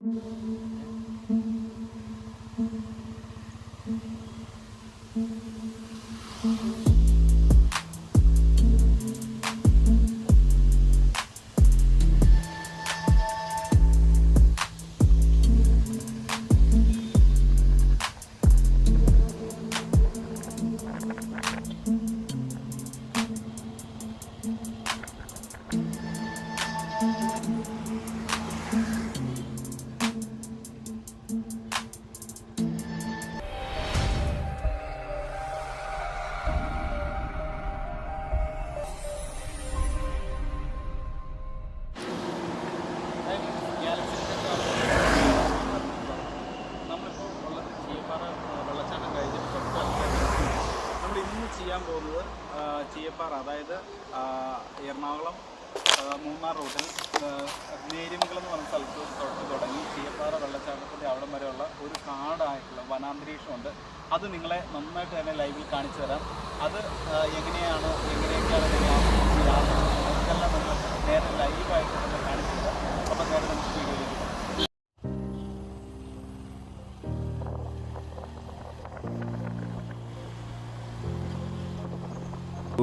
നമ്മളിപ്പോൾ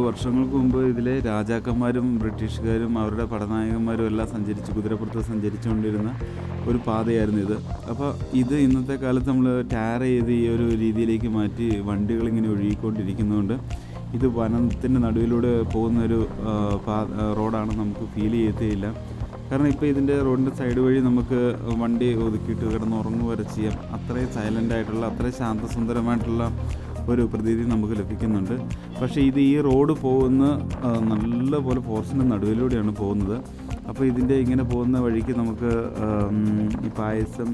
വർഷങ്ങൾക്ക് മുമ്പ് ഇതിലെ രാജാക്കന്മാരും ബ്രിട്ടീഷുകാരും അവരുടെ പടനായകന്മാരും എല്ലാം സഞ്ചരിച്ച് കുതിരപ്പുറത്ത് സഞ്ചരിച്ചുകൊണ്ടിരുന്ന ഒരു പാതയായിരുന്നു ഇത്. അപ്പോൾ ഇത് ഇന്നത്തെ കാലത്ത് നമ്മൾ ടയർ ചെയ്ത് ഈ ഒരു രീതിയിലേക്ക് മാറ്റി വണ്ടികൾ ഇങ്ങനെ ഒഴുകിക്കൊണ്ടിരിക്കുന്നതുകൊണ്ട് ഇത് വനത്തിന്റെ നടുവിലൂടെ പോകുന്ന ഒരു റോഡാണ് നമുക്ക് ഫീൽ ചെയ്യത്തേയില്ല. കാരണം ഇപ്പോൾ ഇതിന്റെ റോഡിന്റെ സൈഡ് വഴി നമുക്ക് വണ്ടി ഒതുക്കിയിട്ട് കിടന്ന് ഉറങ്ങുക വരെ ചെയ്യാം. അത്രയും സൈലന്റ് ആയിട്ടുള്ള അത്രയും ശാന്തസുന്ദരമായിട്ടുള്ള ഒരു പ്രതീതി നമുക്ക് ലഭിക്കുന്നുണ്ട്. പക്ഷേ ഇത് ഈ റോഡ് പോകുന്ന നല്ലപോലെ നല്ല പോലെ ഫോറസ്റ്റിന്റെ നടുവിലൂടെയാണ് പോകുന്നത്. അപ്പോൾ ഇതിന്റെ ഇങ്ങനെ പോകുന്ന വഴിക്ക് നമുക്ക് ഈ പായസം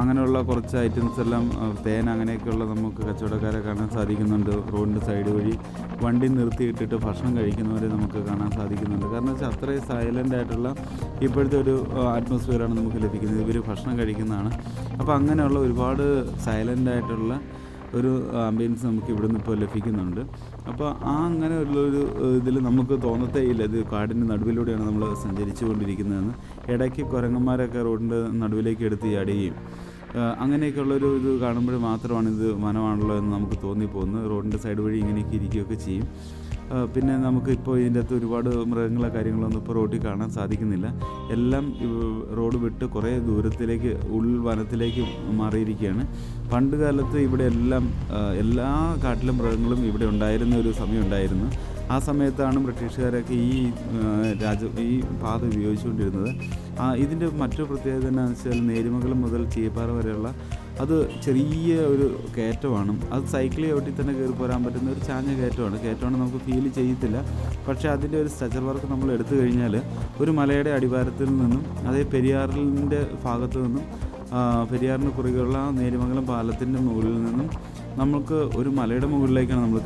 അങ്ങനെയുള്ള കുറച്ച് ഐറ്റംസ് എല്ലാം തേൻ അങ്ങനെയൊക്കെയുള്ള നമുക്ക് കച്ചവടക്കാരെ കാണാൻ സാധിക്കുന്നുണ്ട്. റോഡിന്റെ സൈഡ് വഴി വണ്ടി നിർത്തിയിട്ടിട്ട് ഭക്ഷണം കഴിക്കുന്നവരെ നമുക്ക് കാണാൻ സാധിക്കുന്നുണ്ട്. കാരണം വെച്ചാൽ അത്രയും സൈലന്റ് ആയിട്ടുള്ള ഇപ്പോഴത്തെ ഒരു അറ്റ്മോസ്ഫിയറാണ് നമുക്ക് ലഭിക്കുന്നത്. ഇവർ ഭക്ഷണം കഴിക്കുന്നതാണ്. അപ്പോൾ അങ്ങനെയുള്ള ഒരുപാട് സൈലന്റ് ആയിട്ടുള്ള ഒരു ആംബിയൻസ് നമുക്ക് ഇവിടുന്ന് ഇപ്പോൾ ലഭിക്കുന്നുണ്ട്. അപ്പോൾ ആ അങ്ങനെ ഉള്ളൊരു ഇതിൽ നമുക്ക് തോന്നത്തേ ഇല്ല ഇത് കാടിന്റെ നടുവിലൂടെയാണ് നമ്മൾ സഞ്ചരിച്ചു കൊണ്ടിരിക്കുന്നതെന്ന് ഇടയ്ക്ക് കുരങ്ങന്മാരൊക്കെ റോഡിന്റെ നടുവിലേക്ക് എടുത്ത് ചാടുകയും അങ്ങനെയൊക്കെയുള്ളൊരു ഇത് കാണുമ്പോൾ മാത്രമാണ് ഇത് വനമാണല്ലോ എന്ന് നമുക്ക് തോന്നിപ്പോകുന്നത്. റോഡിന്റെ സൈഡ് വഴി ഇങ്ങനെയൊക്കെ ഇരിക്കുകയൊക്കെ ചെയ്യും. പിന്നെ നമുക്ക് ഇപ്പോൾ ഇതിന്റെ അകത്ത് ഒരുപാട് മൃഗങ്ങളോ കാര്യങ്ങളൊന്നും ഇപ്പോൾ റോഡിൽ കാണാൻ സാധിക്കുന്നില്ല. എല്ലാം റോഡ് വിട്ട് കുറേ ദൂരത്തിലേക്ക് ഉൾവനത്തിലേക്ക് മാറിയിരിക്കുകയാണ്. പണ്ട് കാലത്ത് ഇവിടെ എല്ലാം എല്ലാ കാട്ടിലും മൃഗങ്ങളും ഇവിടെ ഉണ്ടായിരുന്ന ഒരു സമയം ഉണ്ടായിരുന്നു. ആ സമയത്താണ് ബ്രിട്ടീഷുകാരൊക്കെ ഈ രാജ ഈ പാത ഉപയോഗിച്ചുകൊണ്ടിരുന്നത്. ഇതിന്റെ മറ്റൊരു പ്രത്യേകത എന്നാന്ന് വെച്ചാൽ നേരിമംഗലം മുതൽ ചീപ്പാറ വരെയുള്ള അത് ചെറിയ ഒരു കയറ്റമാണ്. അത് സൈക്കിൾ ചവിട്ടി തന്നെ കയറി പോരാൻ പറ്റുന്ന ഒരു ചാഞ്ഞ കയറ്റമാണ്. കയറ്റമാണ് നമുക്ക് ഫീൽ ചെയ്യത്തില്ല. പക്ഷേ അതിന്റെ ഒരു സ്ട്രെച്ചർ വർക്ക് നമ്മൾ എടുത്തു കഴിഞ്ഞാൽ ഒരു മലയുടെ അടിവാരത്തിൽ നിന്നും അതേ പെരിയാറിന്റെ ഭാഗത്തു നിന്നും പെരിയാറിന് കുറുകെയുള്ള നേരിമംഗലം പാലത്തിന്റെ മുകളിൽ നിന്നും നമുക്ക് ഒരു മലയുടെ മുകളിലേക്കാണ് നമ്മൾ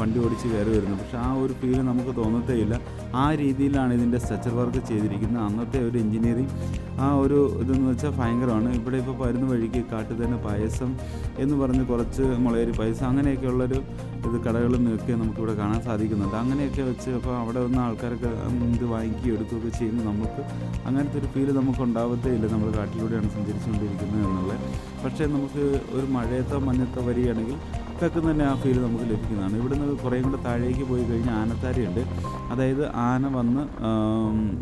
വണ്ടി ഓടിച്ച് കയറി വരുന്നത്. പക്ഷേ ആ ഒരു ഫീൽ നമുക്ക് തോന്നത്തേയില്ല. ആ രീതിയിലാണ് ഇതിന്റെ സ്ട്രക്ചർ വർക്ക് ചെയ്തിരിക്കുന്നത്. അന്നത്തെ ഒരു എഞ്ചിനീയറിങ് ആ ഒരു ഇതെന്ന് വെച്ചാൽ ഭയങ്കരമാണ്. ഇവിടെ ഇപ്പോൾ വരുന്ന വഴിക്ക് കാട്ടിൽ തന്നെ പായസം എന്ന് പറഞ്ഞ് കുറച്ച് മുളയരി പായസം അങ്ങനെയൊക്കെയുള്ളൊരു ഇത് കടകളും നിന്നൊക്കെ നമുക്കിവിടെ കാണാൻ സാധിക്കുന്നുണ്ട്. അങ്ങനെയൊക്കെ വെച്ച് അപ്പോൾ അവിടെ വന്ന ആൾക്കാരൊക്കെ ഇത് വാങ്ങിക്കുകയും എടുക്കുകയൊക്കെ ചെയ്യുന്നു. നമുക്ക് അങ്ങനത്തെ ഒരു ഫീൽ നമുക്ക് ഉണ്ടാവത്തേ ഇല്ല നമ്മൾ കാട്ടിലൂടെയാണ് സഞ്ചരിച്ചുകൊണ്ടിരിക്കുന്നത് എന്നുള്ളത്. പക്ഷേ നമുക്ക് ഒരു മഴയത്തോ മഞ്ഞത്തോ വരികയാണെങ്കിൽ പെട്ടെന്ന് തന്നെ ആ ഫീൽ നമുക്ക് ലഭിക്കുന്നതാണ്. ഇവിടുന്ന് കുറേ കൂടെ താഴേക്ക് പോയി കഴിഞ്ഞാൽ ആനത്താരയുണ്ട്. അതായത് ആന വന്ന്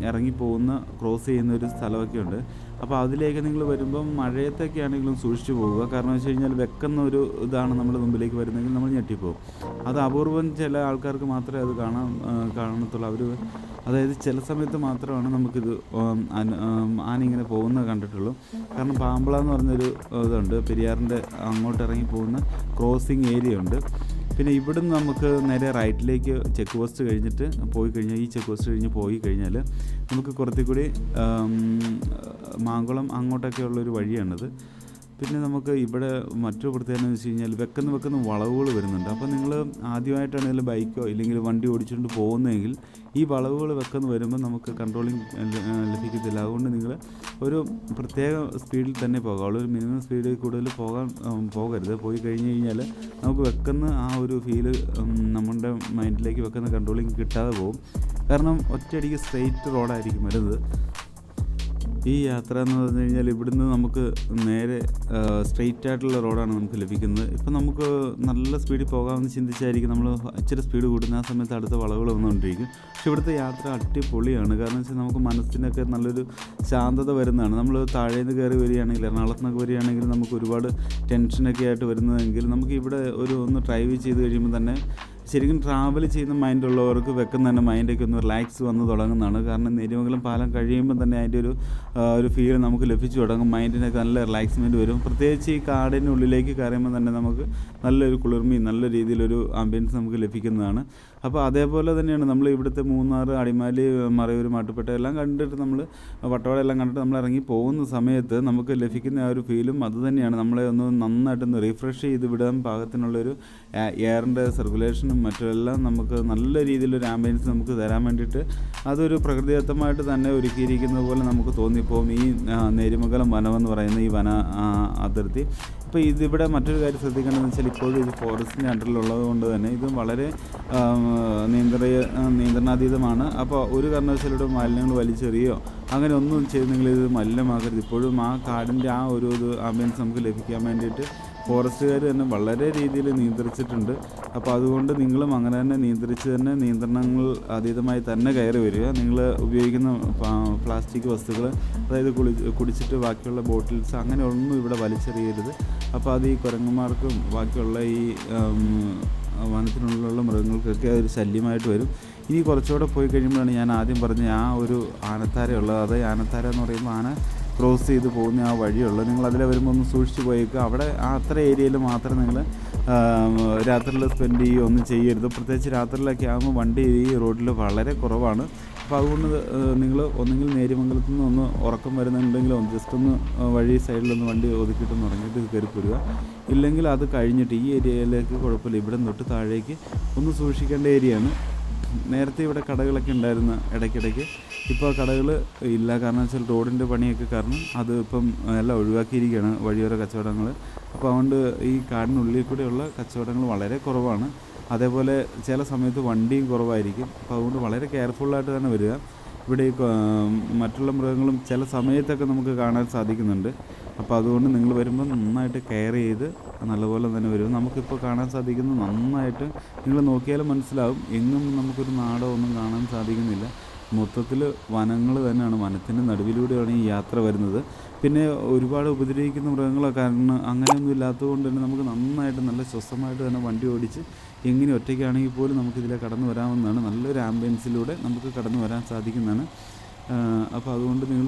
ഇറങ്ങിപ്പോകുന്ന ക്രോസ് ചെയ്യുന്ന ഒരു സ്ഥലമൊക്കെ ഉണ്ട് അപ്പോൾ അതിലേക്ക് നിങ്ങൾ വരുമ്പം മഴയത്തൊക്കെ ആണെങ്കിലും സൂക്ഷിച്ചു പോവുക. കാരണം വെച്ച് കഴിഞ്ഞാൽ വെക്കുന്ന ഒരു ഇതാണ് നമ്മുടെ മുമ്പിലേക്ക് വരുന്നതെങ്കിൽ നമ്മൾ ഞെട്ടിപ്പോവും. അത് അപൂർവം ചില ആൾക്കാർക്ക് മാത്രമേ അത് കാണാൻ കാണത്തുള്ളൂ. അവർ അതായത് ചില സമയത്ത് മാത്രമാണ് നമുക്കിത് ഇങ്ങനെ പോകുന്നത് കണ്ടിട്ടുള്ളൂ. കാരണം പാമ്പള എന്ന് പറഞ്ഞൊരു ഇതുണ്ട്. പെരിയാറിന്റെ അങ്ങോട്ട് ഇറങ്ങി പോകുന്ന ക്രോസിങ് ഏരിയ ഉണ്ട്. പിന്നെ ഇവിടുന്ന് നമുക്ക് നേരെ റൈറ്റിലേക്ക് ചെക്ക് പോസ്റ്റ് കഴിഞ്ഞിട്ട് പോയി കഴിഞ്ഞാൽ ഈ ചെക്ക് പോസ്റ്റ് കഴിഞ്ഞ് പോയി കഴിഞ്ഞാൽ നമുക്ക് കുറച്ചും കൂടി ആം, മാങ്കുളം അങ്ങോട്ടൊക്കെ ഉള്ളൊരു വഴിയാണിത്. പിന്നെ നമുക്ക് ഇവിടെ മറ്റൊരു പ്രത്യേകത എന്ന് വെച്ച് കഴിഞ്ഞാൽ വെക്കുന്ന വെക്കുന്ന വളവുകൾ വരുന്നുണ്ട്. അപ്പോൾ നിങ്ങൾ ആദ്യമായിട്ടാണ് ഇതിൽ ബൈക്കോ ഇല്ലെങ്കിൽ വണ്ടി ഓടിച്ചുകൊണ്ട് പോകുന്നതെങ്കിൽ ഈ വളവുകൾ വെക്കുന്ന വരുമ്പോൾ നമുക്ക് കൺട്രോളിങ് ലഭിക്കത്തില്ല. അതുകൊണ്ട് നിങ്ങൾ ഒരു പ്രത്യേക സ്പീഡിൽ തന്നെ പോകാവുള്ളൂ ഒരു മിനിമം സ്പീഡിൽ കൂടുതൽ പോകാൻ പോകരുത്. പോയി കഴിഞ്ഞ് കഴിഞ്ഞാൽ നമുക്ക് വെക്കുന്ന ആ ഒരു ഫീൽ നമ്മുടെ മൈൻഡിലേക്ക് വെക്കുന്ന കൺട്രോളിങ് കിട്ടാതെ പോകും. കാരണം ഒറ്റയടിക്ക് സ്ട്രെയിറ്റ് റോഡായിരിക്കും വരുന്നത്. ഈ യാത്ര എന്ന് പറഞ്ഞു കഴിഞ്ഞാൽ ഇവിടുന്ന് നമുക്ക് നേരെ സ്ട്രെയിറ്റ് ആയിട്ടുള്ള റോഡാണ് നമുക്ക് ലഭിക്കുന്നത്. ഇപ്പം നമുക്ക് നല്ല സ്പീഡിൽ പോകാമെന്ന് ചിന്തിച്ചായിരിക്കും നമ്മൾ ഇച്ചിരി സ്പീഡ് കൂടുന്ന ആ സമയത്ത് അടുത്ത വളവുകൾ വന്നുകൊണ്ടിരിക്കും. പക്ഷെ ഇവിടുത്തെ യാത്ര അടിപൊളിയാണ്. കാരണം വെച്ചാൽ നമുക്ക് മനസ്സിനൊക്കെ നല്ലൊരു ശാന്തത വരുന്നതാണ്. നമ്മൾ താഴേന്ന് കയറി വരികയാണെങ്കിൽ എറണാകുളത്ത് നിന്നൊക്കെ വരികയാണെങ്കിൽ നമുക്ക് ഒരുപാട് ടെൻഷനൊക്കെ ആയിട്ട് വരുന്നതെങ്കിൽ നമുക്ക് ഇവിടെ ഒരു ഒന്ന് ഡ്രൈവ് ചെയ്ത് കഴിയുമ്പോൾ തന്നെ ശരിക്കും ട്രാവൽ ചെയ്യുന്ന മൈൻഡ് ഉള്ളവർക്ക് വെക്കുന്ന തന്നെ മൈൻഡൊക്കെ ഒന്ന് റിലാക്സ് വന്ന് തുടങ്ങുന്നതാണ്. കാരണം നെരുമംഗലം പാലം കഴിയുമ്പോൾ തന്നെ അതിന്റെ ഒരു ഒരു ഫീൽ നമുക്ക് ലഭിച്ചു തുടങ്ങും. മൈൻഡിനൊക്കെ നല്ല റിലാക്സ്മെന്റ് വരും. പ്രത്യേകിച്ച് ഈ കാടിന്റെ ഉള്ളിലേക്ക് കയറുമ്പോൾ തന്നെ നമുക്ക് നല്ലൊരു കുളിർമയും നല്ല രീതിയിലൊരു ആംബിയൻസ് നമുക്ക് ലഭിക്കുന്നതാണ്. അപ്പോൾ അതേപോലെ തന്നെയാണ് നമ്മൾ ഇവിടുത്തെ മൂന്നാർ അടിമാലി മറയൂർ മാട്ടുപ്പെട്ട എല്ലാം കണ്ടിട്ട് നമ്മൾ വട്ടവട എല്ലാം കണ്ടിട്ട് നമ്മൾ ഇറങ്ങി പോകുന്ന സമയത്ത് നമുക്ക് ലഭിക്കുന്ന ആ ഒരു ഫീലും അതുതന്നെയാണ് നമ്മളെ ഒന്ന് നന്നായിട്ടൊന്ന് റീഫ്രഷ് ചെയ്ത് വിടാൻ പാകത്തിനുള്ളൊരു എയറിന്റെ സർക്കുലേഷനും മറ്റുമെല്ലാം നമുക്ക് നല്ല രീതിയിലൊരു ആംബിയൻസ് നമുക്ക് തരാൻ വേണ്ടിയിട്ട് അതൊരു പ്രകൃതിദത്തമായിട്ട് തന്നെ ഒരുക്കിയിരിക്കുന്നത് പോലെ നമുക്ക് തോന്നിപ്പോകും. ഈ നേരിമംഗലം വനമെന്ന് പറയുന്ന ഈ വന അതിർത്തി. ഇപ്പോൾ ഇതിവിടെ മറ്റൊരു കാര്യം ശ്രദ്ധിക്കേണ്ടതെന്ന് വെച്ചാൽ ഇപ്പോഴും ഇത് ഫോറസ്റ്റിന്റെ അണ്ടറിലുള്ളത് കൊണ്ട് തന്നെ ഇത് വളരെ നിയന്ത്രണ നിയന്ത്രണാതീതമാണ്. അപ്പോൾ ഒരു കാരണവശാലും ഇവിടെ മാലിന്യങ്ങൾ വലിച്ചെറിയോ അങ്ങനെ ഒന്നും ചെയ്ത് നിങ്ങൾ ഇത് മലിനമാക്കരുത്. ഇപ്പോഴും ആ കാടിന്റെ ആ ഒരു ഇത് ആംബിയൻസ് നമുക്ക് ലഭിക്കാൻ വേണ്ടിയിട്ട് ഫോറസ്റ്റുകാർ തന്നെ വളരെ രീതിയിൽ നിയന്ത്രിച്ചിട്ടുണ്ട്. അപ്പോൾ അതുകൊണ്ട് നിങ്ങളും അങ്ങനെ തന്നെ നിയന്ത്രിച്ച് തന്നെ നിയന്ത്രണങ്ങൾ അതീതമായി തന്നെ കയറി വരിക. നിങ്ങൾ ഉപയോഗിക്കുന്ന പ്ലാ- പ്ലാസ്റ്റിക് വസ്തുക്കൾ അതായത് കുളി കുടിച്ചിട്ട് ബാക്കിയുള്ള ബോട്ടിൽസ് അങ്ങനെ ഒന്നും ഇവിടെ വലിച്ചെറിയരുത്. അപ്പോൾ അത് ഈ കുരങ്ങന്മാർക്കും ബാക്കിയുള്ള ഈ വനത്തിനുള്ളിലുള്ള മൃഗങ്ങൾക്കൊക്കെ ഒരു ശല്യമായിട്ട് വരും. ഇനി കുറച്ചുകൂടെ പോയി കഴിയുമ്പോഴാണ് ഞാൻ ആദ്യം പറഞ്ഞ ആ ഒരു ആനത്താര ഉള്ളത് അത് ആനത്താര എന്ന് പറയുമ്പോൾ ആന ക്രോസ് ചെയ്ത് പോകുന്ന ആ വഴിയുള്ളൂ നിങ്ങൾ അതിലെ വരുമ്പോൾ ഒന്ന് സൂക്ഷിച്ച് പോയേക്കുക അവിടെ അത്ര ഏരിയയിൽ മാത്രം നിങ്ങൾ രാത്രിയിൽ സ്പെൻഡ് ചെയ്യുകയോ ഒന്നും ചെയ്യരുത്. പ്രത്യേകിച്ച് രാത്രിയിലൊക്കെ ആകുമ്പോൾ വണ്ടി ഈ റോഡിൽ വളരെ കുറവാണ്. അപ്പോൾ അതുകൊണ്ട് നിങ്ങൾ ഒന്നെങ്കിൽ നേരിമംഗലത്തു നിന്ന് ഒന്ന് ഉറക്കം വരുന്നുണ്ടെങ്കിൽ ഒന്ന് ജസ്റ്റ് ഒന്ന് വഴി സൈഡിലൊന്ന് വണ്ടി ഒതുക്കിയിട്ടൊന്ന് ഉറങ്ങിയിട്ട് കയറി പോരുക. ഇല്ലെങ്കിൽ അത് കഴിഞ്ഞിട്ട് ഈ ഏരിയയിലേക്ക് കുഴപ്പമില്ല. ഇവിടെ തൊട്ട് താഴേക്ക് ഒന്ന് സൂക്ഷിക്കേണ്ട ഏരിയയാണ്. നേരത്തെ ഇവിടെ കടകളൊക്കെ ഉണ്ടായിരുന്ന ഇടയ്ക്കിടയ്ക്ക് ഇപ്പോൾ കടകൾ ഇല്ല. കാരണം വെച്ചാൽ റോഡിന്റെ പണിയൊക്കെ കാരണം അത് ഇപ്പം എല്ലാം ഒഴിവാക്കിയിരിക്കുകയാണ് വഴിയോര കച്ചവടങ്ങൾ അപ്പോൾ അതുകൊണ്ട് ഈ കാടിനുള്ളിൽ കൂടെയുള്ള കച്ചവടങ്ങൾ വളരെ കുറവാണ്. അതേപോലെ ചില സമയത്ത് വണ്ടിയും കുറവായിരിക്കും. അപ്പോൾ അതുകൊണ്ട് വളരെ കെയർഫുള്ളായിട്ട് തന്നെ വരിക. ഇവിടെ ഈ മറ്റുള്ള മൃഗങ്ങളും ചില സമയത്തൊക്കെ നമുക്ക് കാണാൻ സാധിക്കുന്നുണ്ട്. അപ്പോൾ അതുകൊണ്ട് നിങ്ങൾ വരുമ്പോൾ നന്നായിട്ട് കെയർ ചെയ്ത് നല്ലപോലെ തന്നെ വരും നമുക്കിപ്പോൾ കാണാൻ സാധിക്കുന്നത് നന്നായിട്ട് നിങ്ങൾ നോക്കിയാലും മനസ്സിലാവും. എങ്ങും നമുക്കൊരു നാടോ ഒന്നും കാണാൻ സാധിക്കുന്നില്ല. മൊത്തത്തിൽ വനങ്ങൾ തന്നെയാണ്. വനത്തിന്റെ നടുവിലൂടെയാണ് ഈ യാത്ര വരുന്നത്. പിന്നെ ഒരുപാട് ഉപദ്രവിക്കുന്ന മൃഗങ്ങളോ. കാരണം അങ്ങനെയൊന്നും ഇല്ലാത്തതുകൊണ്ട് തന്നെ നമുക്ക് നന്നായിട്ട് നല്ല സ്വസ്ഥമായിട്ട് തന്നെ വണ്ടി ഓടിച്ച് എങ്ങനെ ഒറ്റയ്ക്കാണെങ്കിൽ പോലും നമുക്കിതിലെ കടന്നു വരാമെന്നാണ് നല്ലൊരു ആംബിയൻസിലൂടെ നമുക്ക് കടന്നു വരാൻ സാധിക്കുന്നതാണ്. അപ്പോൾ അതുകൊണ്ട് നിങ്ങൾ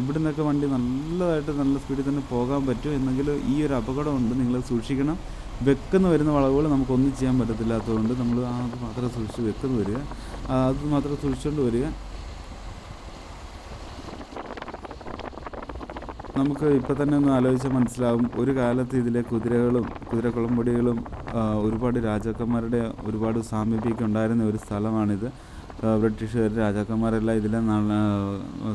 ഇവിടെ നിന്നൊക്കെ വണ്ടി നല്ലതായിട്ട് നല്ല സ്പീഡിൽ തന്നെ പോകാൻ പറ്റും. എന്നെങ്കിൽ ഈ ഒരു അപകടമുണ്ട് നിങ്ങൾ സൂക്ഷിക്കണം. വെക്കുന്ന വരുന്ന വളവുകൾ നമുക്കൊന്നും ചെയ്യാൻ പറ്റത്തില്ലാത്തതുകൊണ്ട് നമ്മൾ അത് മാത്രം സൂക്ഷിച്ച് വെക്കുന്ന വരിക. അത് മാത്രം സൂക്ഷിച്ചുകൊണ്ട് വരിക. നമുക്ക് ഇപ്പോൾ തന്നെ ഒന്ന് ആലോചിച്ചാൽ മനസ്സിലാവും. ഒരു കാലത്ത് ഇതിലെ കുതിരകളും കുതിരക്കുളമ്പടികളും ഒരുപാട് രാജാക്കന്മാരുടെ ഒരുപാട് സാമീപ്യമൊക്കെ ഉണ്ടായിരുന്ന ഒരു സ്ഥലമാണിത്. ബ്രിട്ടീഷുകാർ രാജാക്കന്മാരെല്ലാം ഇതിലെ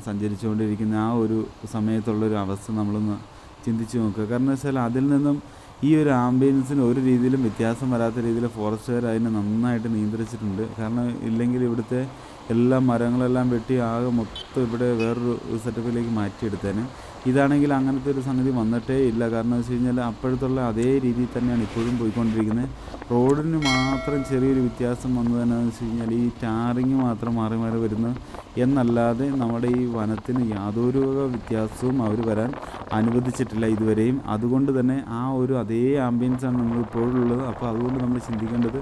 സഞ്ചരിച്ചുകൊണ്ടിരിക്കുന്ന ആ ഒരു സമയത്തുള്ളൊരു അവസ്ഥ നമ്മളൊന്ന് ചിന്തിച്ച് നോക്കുക. കാരണം വെച്ചാൽ അതിൽ നിന്നും ഈ ഒരു ആംബിയൻസിന് ഒരു രീതിയിലും വ്യത്യാസം വരാത്ത രീതിയിൽ ഫോറസ്റ്റുകാർ അതിനെ നന്നായിട്ട് നിയന്ത്രിച്ചിട്ടുണ്ട്. കാരണം ഇല്ലെങ്കിൽ ഇവിടുത്തെ എല്ലാ മരങ്ങളെല്ലാം വെട്ടി ആകെ മൊത്തം ഇവിടെ വേറൊരു സെറ്റപ്പിലേക്ക് മാറ്റിയെടുത്തേനെ ഇതാണെങ്കിൽ അങ്ങനത്തെ ഒരു സംഗതി വന്നിട്ടേ ഇല്ല. കാരണം വെച്ച് കഴിഞ്ഞാൽ അപ്പോഴത്തുള്ള അതേ രീതിയിൽ തന്നെയാണ് ഇപ്പോഴും പോയിക്കൊണ്ടിരിക്കുന്നത്. റോഡിന് മാത്രം ചെറിയൊരു വ്യത്യാസം വന്നതെന്നു വെച്ച് കഴിഞ്ഞാൽ ഈ ടാറിങ് മാത്രം മാറി മാറി വരുന്നു. എന്നല്ലാതെ നമ്മുടെ ഈ വനത്തിന് യാതൊരു വ്യത്യാസവും അവർ വരാൻ അനുവദിച്ചിട്ടില്ല ഇതുവരെയും. അതുകൊണ്ട് തന്നെ ആ ഒരു അതേ ആംബിയൻസാണ് നമ്മൾ ഇപ്പോഴുള്ളത്. അപ്പോൾ അതുകൊണ്ട് നമ്മൾ ചിന്തിക്കേണ്ടത്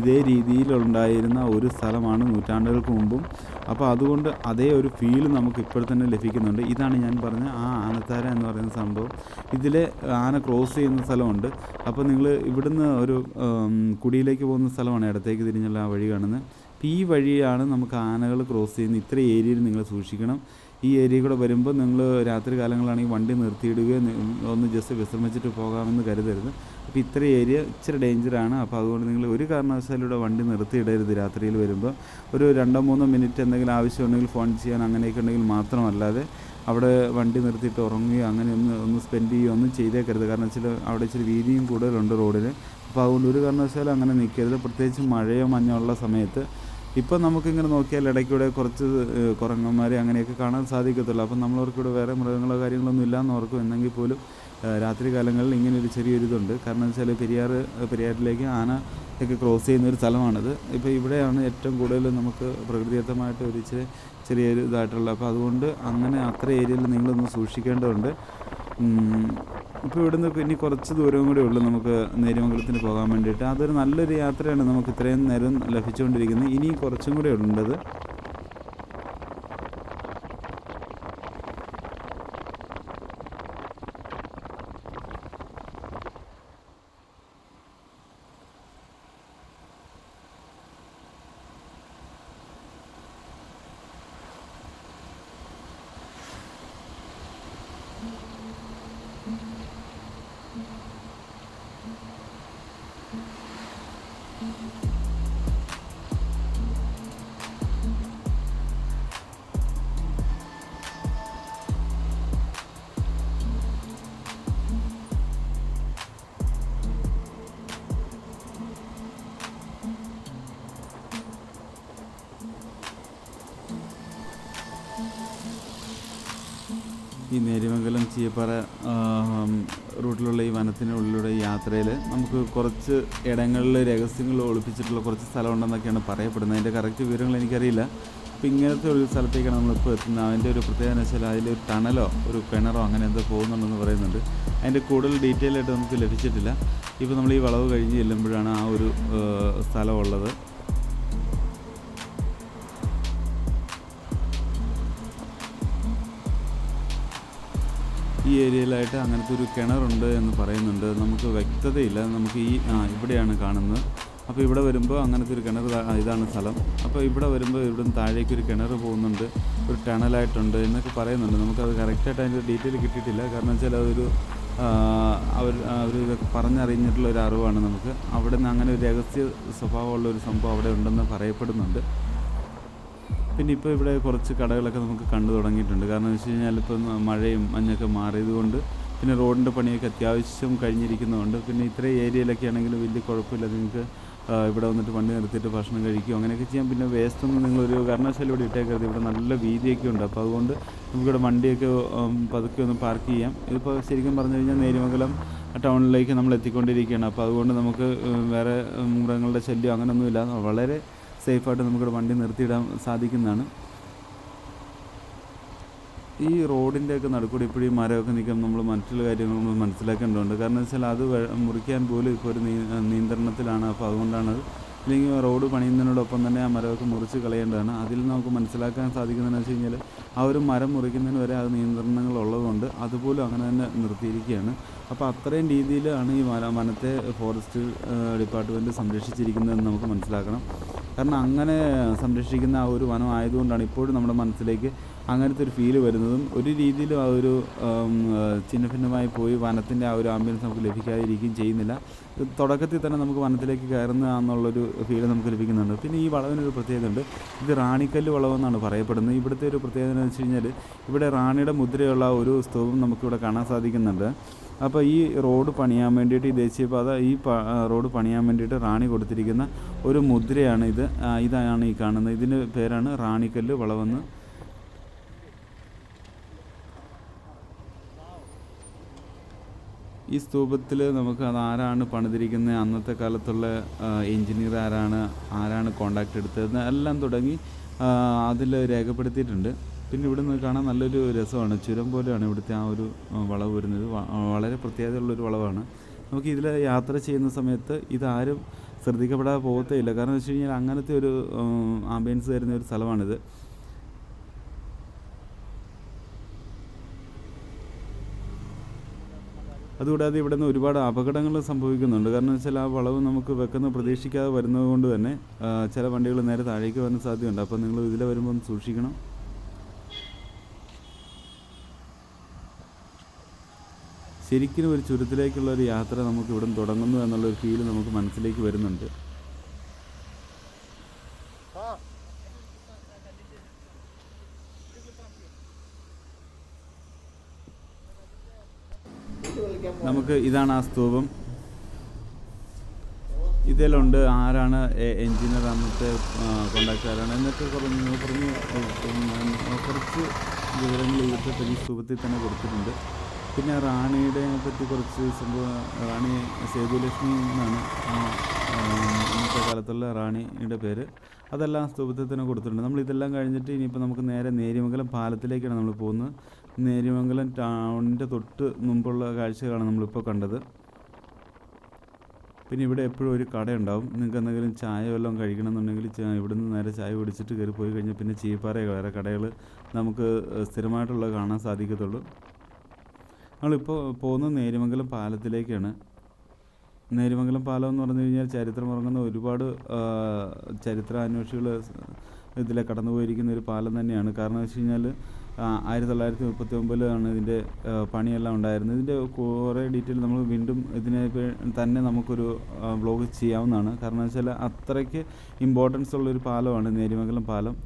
ഇതേ രീതിയിലുണ്ടായിരുന്ന ഒരു സ്ഥലമാണ് നൂറ്റാണ്ടുകൾക്ക് മുമ്പും. അപ്പോൾ അതുകൊണ്ട് അതേ ഒരു ഫീൽ നമുക്ക് ഇപ്പോൾ തന്നെ ലഭിക്കുന്നുണ്ട്. ഇതാണ് ഞാൻ പറഞ്ഞ ആ ആനത്താര എന്ന് പറയുന്ന സംഭവം. ഇതിൽ ആന ക്രോസ് ചെയ്യുന്ന സ്ഥലമുണ്ട്. അപ്പോൾ നിങ്ങൾ ഇവിടുന്ന് ഒരു കുടിയിലേക്ക് പോകുന്ന സ്ഥലമാണ് ഇടത്തേക്ക് തിരിഞ്ഞുള്ള ആ വഴി കാണുന്നത്. അപ്പോൾ ഈ വഴിയാണ് നമുക്ക് ആനകൾ ക്രോസ് ചെയ്യുന്ന ഇത്ര ഏരിയയിൽ നിങ്ങൾ സൂക്ഷിക്കണം. ഈ ഏരിയ കൂടെ വരുമ്പോൾ നിങ്ങൾ രാത്രി കാലങ്ങളാണെങ്കിൽ വണ്ടി നിർത്തിയിടുകയോ ഒന്ന് ജസ്റ്റ് വിശ്രമിച്ചിട്ട് പോകാമെന്ന് കരുതരുത്. അപ്പോൾ ഇത്ര ഏരിയ ഇച്ചിരി ഡേഞ്ചറാണ് അപ്പോൾ അതുകൊണ്ട് നിങ്ങൾ ഒരു കാരണവശാലും ഇവിടെ വണ്ടി നിർത്തിയിടരുത് രാത്രിയിൽ വരുമ്പോൾ ഒരു രണ്ടോ മൂന്നോ മിനിറ്റ് എന്തെങ്കിലും ആവശ്യമുണ്ടെങ്കിൽ ഫോൺ ചെയ്യാൻ അങ്ങനെയൊക്കെ ഉണ്ടെങ്കിൽ മാത്രമല്ലാതെ അവിടെ വണ്ടി നിർത്തിയിട്ട് ഉറങ്ങുകയോ അങ്ങനെ ഒന്ന് ഒന്ന് സ്പെൻഡ് ചെയ്യുകയോ ഒന്നും ചെയ്തേക്കരുത്. കാരണം വെച്ചാൽ അവിടെ ഇച്ചിരി വീതിയും കൂടുതലുണ്ട് റോഡിൽ. അപ്പോൾ അതുകൊണ്ട് ഒരു കാരണവശാലും അങ്ങനെ നിൽക്കരുത്. പ്രത്യേകിച്ച് മഴയോ മഞ്ഞോ ഉള്ള സമയത്ത്. ഇപ്പം നമുക്കിങ്ങനെ നോക്കിയാൽ ഇടയ്ക്കൂടെ കുറച്ച് കുറങ്ങന്മാരെ അങ്ങനെയൊക്കെ കാണാൻ സാധിക്കത്തുള്ളൂ. അപ്പം നമ്മളവർക്കൂടെ വേറെ മൃഗങ്ങളോ കാര്യങ്ങളൊന്നും ഇല്ലയെന്ന് ഓർക്കും. എന്നെങ്കിൽ പോലും രാത്രി കാലങ്ങളിൽ ഇങ്ങനെ ഒരു ചെറിയൊരു ഇതുണ്ട് കാരണം എന്ന് വെച്ചാൽ പെരിയാർ പെരിയാറിലേക്ക് ആന ഒക്കെ ക്രോസ് ചെയ്യുന്ന ഒരു സ്ഥലമാണിത്. ഇപ്പോൾ ഇവിടെയാണ് ഏറ്റവും കൂടുതൽ നമുക്ക് പ്രകൃതിദത്തമായിട്ട് ഒരു ഇച്ചിരി ചെറിയൊരു ഇതായിട്ടുള്ളത്. അപ്പോൾ അതുകൊണ്ട് അങ്ങനെ അത്ര ഏരിയയിൽ നിങ്ങളൊന്ന് സൂക്ഷിക്കേണ്ടതുണ്ട്. ഇപ്പോൾ ഇവിടുന്ന് ഇനി കുറച്ച് ദൂരവും കൂടെ ഉള്ളൂ നമുക്ക് നേര്യമംഗലത്തിന് പോകാൻ വേണ്ടിയിട്ട്. അതൊരു നല്ലൊരു യാത്രയാണ് നമുക്ക് ഇത്രയും നേരം ലഭിച്ചുകൊണ്ടിരിക്കുന്നത്. ഇനി കുറച്ചും കൂടെ ഉണ്ടത്. ഈ നേര്യമംഗലം ചീയപ്പാറ റൂട്ടിലുള്ള ഈ വനത്തിനുള്ളിലൂടെ യാത്രയിൽ നമുക്ക് കുറച്ച് ഇടങ്ങളിൽ രഹസ്യങ്ങൾ ഒളിപ്പിച്ചിട്ടുള്ള കുറച്ച് സ്ഥലമുണ്ടെന്നൊക്കെയാണ് പറയപ്പെടുന്നത്. അതിന്റെ കറക്റ്റ് വിവരങ്ങൾ എനിക്കറിയില്ല. അപ്പോൾ ഇങ്ങനത്തെ ഒരു സ്ഥലത്തേക്കാണ് നമ്മളിപ്പോൾ എത്തുന്നത്. അതിന്റെ ഒരു പ്രത്യേകത എന്ന് വെച്ചാൽ അതിലൊരു ടണലോ ഒരു കിണറോ അങ്ങനെ എന്തോ പോകുന്നുണ്ടെന്ന് പറയുന്നുണ്ട്. അതിന്റെ കൂടുതൽ ഡീറ്റെയിൽ ആയിട്ട് നമുക്ക് ലഭിച്ചിട്ടില്ല. ഇപ്പോൾ നമ്മൾ ഈ വളവ് കഴിഞ്ഞ് ചെല്ലുമ്പോഴാണ് ആ ഒരു സ്ഥലമുള്ളത് ഈ ഏരിയയിലായിട്ട് അങ്ങനത്തെ ഒരു കിണറുണ്ട് എന്ന് പറയുന്നുണ്ട്. നമുക്ക് വ്യക്തതയില്ല. നമുക്ക് ഈ ആ ഇവിടെയാണ് കാണുന്നത്. അപ്പോൾ ഇവിടെ വരുമ്പോൾ അങ്ങനത്തെ ഒരു കിണർ ഇതാണ് സ്ഥലം. അപ്പോൾ ഇവിടെ വരുമ്പോൾ ഇവിടെ നിന്ന് താഴേക്ക് ഒരു കിണർ പോകുന്നുണ്ട്. ഒരു ടണലായിട്ടുണ്ട് എന്നൊക്കെ പറയുന്നുണ്ട്. നമുക്കത് കറക്റ്റായിട്ട് അതിന്റെ ഡീറ്റെയിൽ കിട്ടിയിട്ടില്ല. കാരണം വെച്ചാൽ അതൊരു അവർ അവർ ഇതൊക്കെ പറഞ്ഞറിഞ്ഞിട്ടുള്ള ഒരു അറിവാണ് നമുക്ക്. അവിടെ നിന്ന് അങ്ങനെ ഒരു രഹസ്യ സ്വഭാവമുള്ള ഒരു സംഭവം അവിടെ ഉണ്ടെന്ന് പറയപ്പെടുന്നുണ്ട്. പിന്നെ ഇപ്പോൾ ഇവിടെ കുറച്ച് കടകളൊക്കെ നമുക്ക് കണ്ടു തുടങ്ങിയിട്ടുണ്ട്. കാരണം എന്ന് വെച്ച് കഴിഞ്ഞാൽ ഇപ്പം മഴയും മഞ്ഞൊക്കെ മാറിയതുകൊണ്ട് പിന്നെ റോഡിന്റെ പണിയൊക്കെ അത്യാവശ്യം കഴിഞ്ഞിരിക്കുന്നതുകൊണ്ട് പിന്നെ ഇത്രയും ഏരിയയിലൊക്കെ ആണെങ്കിലും വലിയ കുഴപ്പമില്ല. നിങ്ങൾക്ക് ഇവിടെ വന്നിട്ട് വണ്ടി നിർത്തിയിട്ട് ഭക്ഷണം കഴിക്കുകയോ അങ്ങനെയൊക്കെ ചെയ്യാം. പിന്നെ വേസ്റ്റ് ഒന്നും ഒരു കാരണവശാലും ഇവിടെ ഇട്ടേക്കരുത്. ഇവിടെ നല്ല വീതിയൊക്കെ ഉണ്ട്. അപ്പോൾ അതുകൊണ്ട് നമുക്കിവിടെ വണ്ടിയൊക്കെ പതുക്കെ ഒന്ന് പാർക്ക് ചെയ്യാം. ഇതിപ്പോൾ ശരിക്കും പറഞ്ഞു കഴിഞ്ഞാൽ നേരിമംഗലം ടൗണിലേക്ക് നമ്മൾ എത്തിക്കൊണ്ടിരിക്കുകയാണ് അപ്പോൾ അതുകൊണ്ട് നമുക്ക് വേറെ മൃഗങ്ങളുടെ ശല്യം അങ്ങനെയൊന്നുമില്ല വളരെ സേഫായിട്ട് നമുക്കിവിടെ വണ്ടി നിർത്തിയിടാൻ സാധിക്കുന്നതാണ്. ഈ റോഡിന്റെ ഒക്കെ നടുക്കൂടി ഇപ്പോഴും മരമൊക്കെ നിൽക്കുമ്പോൾ നമ്മൾ മറ്റുള്ള കാര്യങ്ങൾ നമ്മൾ മനസ്സിലാക്കേണ്ടതുണ്ട്. കാരണം വെച്ചാൽ അത് മുറിക്കാൻ പോലും ഇപ്പോൾ ഒരു നിയന്ത്രണത്തിലാണ്. അപ്പോൾ അതുകൊണ്ടാണ് അത്. അല്ലെങ്കിൽ റോഡ് പണിയുന്നതിനോടൊപ്പം തന്നെ ആ മരമൊക്കെ മുറിച്ച് കളയേണ്ടതാണ്. അതിൽ നമുക്ക് മനസ്സിലാക്കാൻ സാധിക്കുന്നതെന്ന് വെച്ച് കഴിഞ്ഞാൽ ആ ഒരു മരം മുറിക്കുന്നതിന് വരെ അത് നിയന്ത്രണങ്ങൾ ഉള്ളതുകൊണ്ട് അതുപോലും അങ്ങനെ തന്നെ നിർത്തിയിരിക്കുകയാണ്. അപ്പോൾ അത്രയും രീതിയിലാണ് ഈ വനത്തെ ഫോറസ്റ്റ് ഡിപ്പാർട്ട്മെന്റ് സംരക്ഷിച്ചിരിക്കുന്നതെന്ന് നമുക്ക് മനസ്സിലാക്കണം. കാരണം അങ്ങനെ സംരക്ഷിക്കുന്ന ആ ഒരു വനം ആയതുകൊണ്ടാണ് ഇപ്പോഴും നമ്മുടെ മനസ്സിലേക്ക് അങ്ങനത്തെ ഒരു ഫീൽ വരുന്നതും ഒരു രീതിയിലും ആ ഒരു ഛിന്നഭിന്നമായി പോയി വനത്തിന്റെ ആ ഒരു ആംബിയൻസ് നമുക്ക് ലഭിക്കാതിരിക്കുകയും ചെയ്യുന്നില്ല. തുടക്കത്തിൽ തന്നെ നമുക്ക് വനത്തിലേക്ക് കയറുന്ന എന്നുള്ളൊരു ഫീൽ നമുക്ക് ലഭിക്കുന്നുണ്ട്. പിന്നെ ഈ വളവിനൊരു പ്രത്യേകത ഉണ്ട്. ഇത് റാണിക്കല്ല് വളവെന്നാണ് പറയപ്പെടുന്നത്. ഇവിടുത്തെ ഒരു പ്രത്യേകത എന്ന് വെച്ച് കഴിഞ്ഞാൽ ഇവിടെ റാണിയുടെ മുദ്രയുള്ള ഒരു സ്തൂപം നമുക്കിവിടെ കാണാൻ സാധിക്കുന്നുണ്ട്. അപ്പോൾ ഈ റോഡ് പണിയാൻ വേണ്ടിയിട്ട് ഈ ദേശീയപാത ഈ റോഡ് പണിയാൻ വേണ്ടിയിട്ട് റാണി കൊടുത്തിരിക്കുന്ന ഒരു മുദ്രയാണ് ഇത് ഇതാണ് ഈ കാണുന്നത്. ഇതിന്റെ പേരാണ് റാണിക്കല്ല് വളവെന്ന് ഈ സ്തൂപത്തിൽ നമുക്ക് അത് ആരാണ് പണിതിരിക്കുന്നത് അന്നത്തെ കാലത്തുള്ള എഞ്ചിനീയർ ആരാണ്? ആരാണ് കോണ്ടാക്ട് എടുത്തതെന്ന് എല്ലാം തുടങ്ങി അതിൽ രേഖപ്പെടുത്തിയിട്ടുണ്ട്. പിന്നെ ഇവിടെ നിന്ന് കാണാൻ നല്ലൊരു രസമാണ്. ചുരം പോലെയാണ് ഇവിടുത്തെ ആ ഒരു വളവ് വരുന്നത്. വളരെ പ്രത്യേകതയുള്ളൊരു വളവാണ്. നമുക്ക് ഇതിൽ യാത്ര ചെയ്യുന്ന സമയത്ത് ഇതാരും ശ്രദ്ധിക്കപ്പെടാതെ പോകത്തേ ഇല്ല. കാരണം വെച്ച് കഴിഞ്ഞാൽ അങ്ങനത്തെ ഒരു ആംബിയൻസ് തരുന്ന ഒരു സ്ഥലമാണിത്. അതുകൂടാതെ ഇവിടെ നിന്ന് ഒരുപാട് അപകടങ്ങൾ സംഭവിക്കുന്നുണ്ട്. കാരണം വെച്ചാൽ ആ വളവ് നമുക്ക് വെക്കുന്ന പ്രതീക്ഷിക്കാതെ വരുന്നത് കൊണ്ട് തന്നെ ചില വണ്ടികൾ നേരെ താഴേക്ക് വരാൻ സാധ്യതയുണ്ട്. അപ്പോൾ നിങ്ങൾ ഇതിലെ വരുമ്പോൾ സൂക്ഷിക്കണം. ശരിക്കും ഒരു ചുരത്തിലേക്കുള്ള ഒരു യാത്ര നമുക്ക് ഇവിടെ തുടങ്ങുന്നു എന്നുള്ളൊരു ഫീൽ നമുക്ക് മനസ്സിലേക്ക് വരുന്നുണ്ട്. നമുക്ക് ഇതാണ് ആ സ്തൂപം. ഇതിലുണ്ട് ആരാണ് എഞ്ചിനീയർ അന്നത്തെ കോണ്ടാക്ടറാണ് എന്നൊക്കെ പറഞ്ഞ് പറഞ്ഞ് കുറച്ച് വിവരങ്ങൾ ഇവിടുത്തെ പരി സ്തൂപത്തിൽ തന്നെ കൊടുത്തിട്ടുണ്ട്. പിന്നെ റാണിയുടെ പറ്റി കുറച്ച് സംഭവം റാണി സേതുലക്ഷ്മി എന്നാണ്. ഇന്നത്തെ കാലത്തുള്ള റാണിയുടെ പേര്. അതെല്ലാം സ്തൂപത്തിൽ തന്നെ കൊടുത്തിട്ടുണ്ട്. നമ്മൾ ഇതെല്ലാം കഴിഞ്ഞിട്ട് ഇനിയിപ്പോൾ നമുക്ക് നേരെ നേര്യമംഗലം പാലത്തിലേക്കാണ് നമ്മൾ പോകുന്നത്. നേര്യമംഗലം ടൗണിന്റെ തൊട്ട് മുമ്പുള്ള കാഴ്ചകളാണ് നമ്മളിപ്പോൾ കണ്ടത്. പിന്നെ ഇവിടെ എപ്പോഴും ഒരു കടയുണ്ടാവും. നിങ്ങൾക്ക് എന്തെങ്കിലും ചായ വല്ലതും കഴിക്കണമെന്നുണ്ടെങ്കിൽ ഇവിടെ ഇവിടുന്ന് നേരെ ചായ കുടിച്ചിട്ട് കയറി പോയി കഴിഞ്ഞാൽ പിന്നെ ചീപ്പാറ വേറെ കടകൾ നമുക്ക് സ്ഥിരമായിട്ടുള്ളത് കാണാൻ സാധിക്കത്തുള്ളൂ. നമ്മളിപ്പോൾ പോകുന്നത് നേര്യമംഗലം പാലത്തിലേക്കാണ്. നേര്യമംഗലം പാലം എന്ന് പറഞ്ഞു കഴിഞ്ഞാൽ ചരിത്രം ഉറങ്ങുന്ന ഒരുപാട് ചരിത്ര ചരിത്രാന്വേഷികൾ ഇതിലെ കടന്നു പോയിരിക്കുന്ന ഒരു പാലം തന്നെയാണ്. കാരണം എന്ന് വെച്ച് കഴിഞ്ഞാൽ ആയിരത്തി തൊള്ളായിരത്തി മുപ്പത്തി ഒമ്പതിലാണ് ഇതിന്റെ പണിയെല്ലാം ഉണ്ടായിരുന്നത്. ഇതിന്റെ കുറേ ഡീറ്റെയിൽ നമ്മൾ വീണ്ടും ഇതിനെ തന്നെ നമുക്കൊരു ബ്ലോഗ് ചെയ്യാവുന്നതാണ്. കാരണം വെച്ചാൽ അത്രയ്ക്ക് ഇമ്പോർട്ടൻസ് ഉള്ളൊരു പാലമാണ് നേര്യമംഗലം പാലം.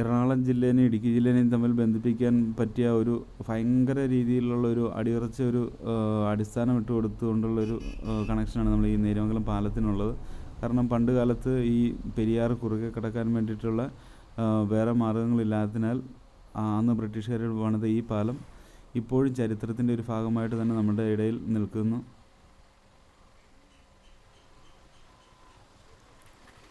എറണാകുളം ജില്ലേനെയും ഇടുക്കി ജില്ലേനെയും തമ്മിൽ ബന്ധിപ്പിക്കാൻ പറ്റിയ ഒരു ഭയങ്കര രീതിയിലുള്ള ഒരു അടിയുറച്ച ഒരു അടിസ്ഥാനം ഇട്ട് കൊടുത്തുകൊണ്ടുള്ളൊരു കണക്ഷനാണ് നമ്മൾ ഈ നേര്യമംഗലം പാലത്തിനുള്ളത്. കാരണം പണ്ട് കാലത്ത് ഈ പെരിയാർ കുറുകെ കിടക്കാൻ വേണ്ടിയിട്ടുള്ള വേറെ മാർഗങ്ങളില്ലാത്തതിനാൽ അന്ന് ബ്രിട്ടീഷുകാർ പണിത ഈ പാലം ഇപ്പോഴും ചരിത്രത്തിന്റെ ഒരു ഭാഗമായിട്ട് തന്നെ നമ്മുടെ ഇടയിൽ നിൽക്കുന്നു.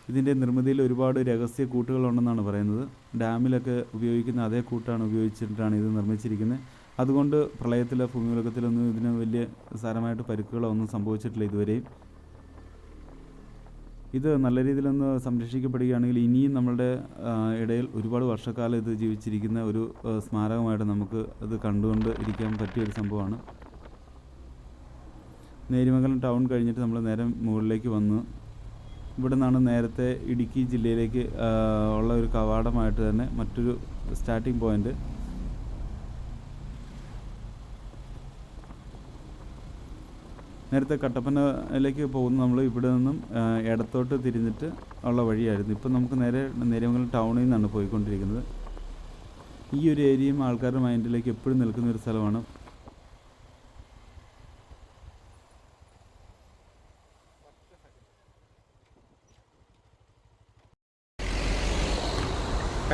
ഇതിന്റെ നിർമ്മിതിയിൽ ഒരുപാട് രഹസ്യ കൂട്ടുകളുണ്ടെന്നാണ് പറയുന്നത്. ഡാമിലൊക്കെ ഉപയോഗിക്കുന്ന അതേ കൂട്ടാണ് ഉപയോഗിച്ചിട്ടാണ് ഇത് നിർമ്മിച്ചിരിക്കുന്നത്. അതുകൊണ്ട് പ്രളയത്തിലോ ഭൂമികുലുക്കത്തിലൊന്നും ഇതിന് വലിയ സാരമായിട്ട് പരിക്കുകളോ ഒന്നും സംഭവിച്ചിട്ടില്ല ഇതുവരെയും. ഇത് നല്ല രീതിയിലൊന്ന് സംരക്ഷിക്കപ്പെടുകയാണെങ്കിൽ ഇനിയും നമ്മളുടെ ഇടയിൽ ഒരുപാട് വർഷക്കാലം ഇത് ജീവിച്ചിരിക്കുന്ന ഒരു സ്മാരകമായിട്ട് നമുക്ക് അത് കണ്ടുകൊണ്ട് ഇരിക്കാൻ പറ്റിയ ഒരു സംഭവമാണ്. നേരിമംഗലം ടൗൺ കഴിഞ്ഞിട്ട് നമ്മൾ നേരം മുകളിലേക്ക് വന്ന്. ഇവിടെ നിന്നാണ് നേരത്തെ ഇടുക്കി ജില്ലയിലേക്ക് ഉള്ള ഒരു കവാടമായിട്ട് തന്നെ മറ്റൊരു സ്റ്റാർട്ടിംഗ് പോയിന്റ്. നേരത്തെ കട്ടപ്പനയിലേക്ക് പോകുന്ന നമ്മൾ ഇവിടെ നിന്നും ഇടത്തോട്ട് തിരിഞ്ഞിട്ട് ഉള്ള വഴിയായിരുന്നു. ഇപ്പം നമുക്ക് നേരെ നേരമംഗലം ടൗണിൽ നിന്നാണ് പോയിക്കൊണ്ടിരിക്കുന്നത്. ഈ ഒരു ഏരിയയും ആൾക്കാരുടെ മൈൻഡിലേക്ക് എപ്പോഴും നിൽക്കുന്ന ഒരു സ്ഥലമാണ്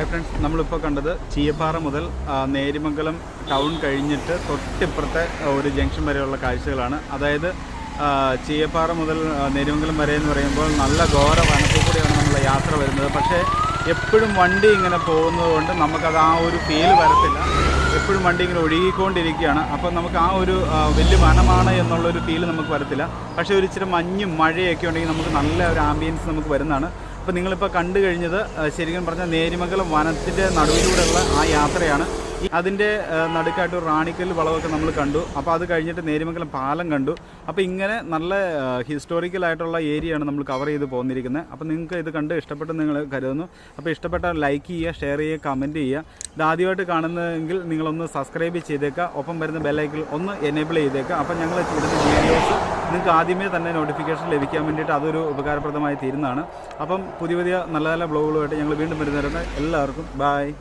ഹായ് ഫ്രണ്ട്സ് നമ്മളിപ്പോൾ കണ്ടത് ചീയപ്പാറ മുതൽ നേരിമംഗലം ടൗൺ കഴിഞ്ഞിട്ട് തൊട്ടിപ്പുറത്തെ ഒരു ജംഗ്ഷൻ വരെയുള്ള കാഴ്ചകളാണ്. അതായത് ചീയപ്പാറ മുതൽ നേരിമംഗലം വരെ എന്ന് പറയുമ്പോൾ നല്ല ഘോര വനത്തിൽ കൂടിയാണ് നമ്മൾ യാത്ര വരുന്നത്. പക്ഷേ എപ്പോഴും വണ്ടി ഇങ്ങനെ പോകുന്നത് കൊണ്ട് നമുക്കത് ആ ഒരു ഫീൽ വരത്തില്ല. എപ്പോഴും വണ്ടി ഇങ്ങനെ ഒഴുകിക്കൊണ്ടിരിക്കുകയാണ്. അപ്പോൾ നമുക്ക് ആ ഒരു വലിയ വനമാണ് എന്നുള്ളൊരു ഫീൽ നമുക്ക് വരത്തില്ല. പക്ഷേ ഒരു ഇച്ചിരി മഞ്ഞും മഴയൊക്കെ ഉണ്ടെങ്കിൽ നമുക്ക് നല്ല ഒരു ആംബിയൻസ് നമുക്ക് വരുന്നതാണ്. അപ്പോൾ നിങ്ങളിപ്പോൾ കണ്ടു കഴിഞ്ഞത് ശരിക്കും പറഞ്ഞാൽ നേരിമംഗലം വനത്തിന്റെ നടുവിലൂടെയുള്ള ആ യാത്രയാണ്. അതിന്റെ നടുക്കായിട്ട് റാണിക്കൽ വളവൊക്കെ നമ്മൾ കണ്ടു. അപ്പോൾ അത് കഴിഞ്ഞിട്ട് നേരിമംഗലം പാലം കണ്ടു. അപ്പോൾ ഇങ്ങനെ നല്ല ഹിസ്റ്റോറിക്കൽ ആയിട്ടുള്ള ഏരിയയാണ് നമ്മൾ കവർ ചെയ്ത് പോന്നിരിക്കുന്നത് അപ്പോൾ നിങ്ങൾക്ക് ഇത് കണ്ട് ഇഷ്ടപ്പെട്ട് നിങ്ങൾ കരുതുന്നു. അപ്പോൾ ഇഷ്ടപ്പെട്ട ലൈക്ക് ചെയ്യുക ഷെയർ ചെയ്യുക കമന്റ് ചെയ്യുക. ഇത് ആദ്യമായിട്ട് കാണുന്നതെങ്കിൽ നിങ്ങളൊന്ന് സബ്സ്ക്രൈബ് ചെയ്തേക്കുക. ഒപ്പം വരുന്ന ബെല്ലൈക്കിൽ ഒന്ന് എനേബിൾ ചെയ്തേക്കുക. അപ്പോൾ ഞങ്ങൾ ഇടുന്ന വീഡിയോസ് നിങ്ങൾക്ക് ആദ്യമേ തന്നെ നോട്ടിഫിക്കേഷൻ ലഭിക്കാൻ വേണ്ടിയിട്ട് അതൊരു ഉപകാരപ്രദമായി തീരുന്നതാണ്. അപ്പം പുതിയ പുതിയ നല്ല നല്ല ബ്ലോഗുകളുമായിട്ട് ഞങ്ങൾ വീണ്ടും വരുന്നവരുടെ എല്ലാവർക്കും ബായ്